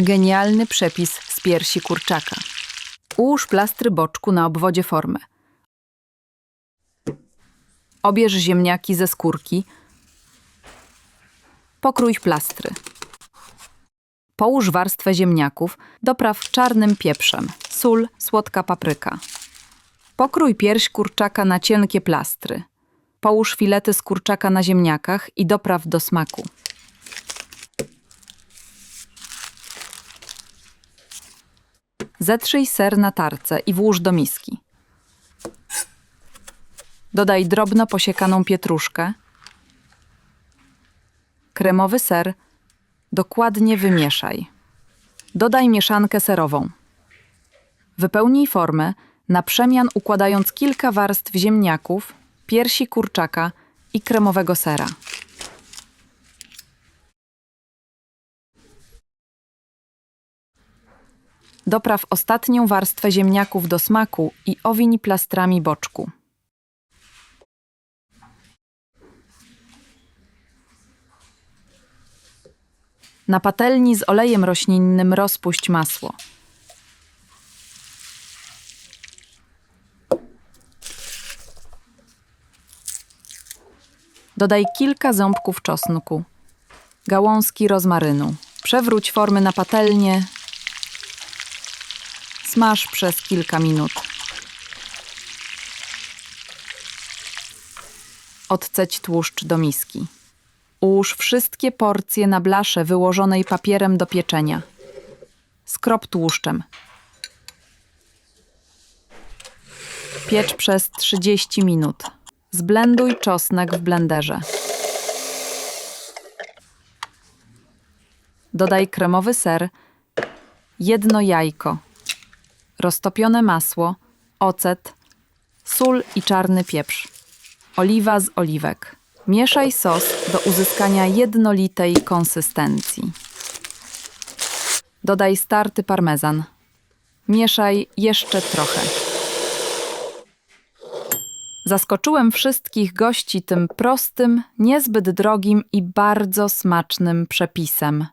Genialny przepis z piersi kurczaka. Ułóż plastry boczku na obwodzie formy. Obierz ziemniaki ze skórki. Pokrój plastry. Połóż warstwę ziemniaków, dopraw czarnym pieprzem, sól, słodka papryka. Pokrój pierś kurczaka na cienkie plastry. Połóż filety z kurczaka na ziemniakach i dopraw do smaku. Zetrzyj ser na tarce i włóż do miski. Dodaj drobno posiekaną pietruszkę, kremowy ser, dokładnie wymieszaj. Dodaj mieszankę serową. Wypełnij formę, na przemian układając kilka warstw ziemniaków, piersi kurczaka i kremowego sera. Dopraw ostatnią warstwę ziemniaków do smaku i owiń plastrami boczku. Na patelni z olejem roślinnym rozpuść masło. Dodaj kilka ząbków czosnku, gałązki rozmarynu. Przewróć formy na patelnię. Smaż przez kilka minut. Odceć tłuszcz do miski. Ułóż wszystkie porcje na blasze wyłożonej papierem do pieczenia. Skrop tłuszczem. Piecz przez 30 minut. Zblenduj czosnek w blenderze. Dodaj kremowy ser, jedno jajko, roztopione masło, ocet, sól i czarny pieprz, oliwa z oliwek. Mieszaj sos do uzyskania jednolitej konsystencji. Dodaj starty parmezan. Mieszaj jeszcze trochę. Zaskoczyłem wszystkich gości tym prostym, niezbyt drogim i bardzo smacznym przepisem.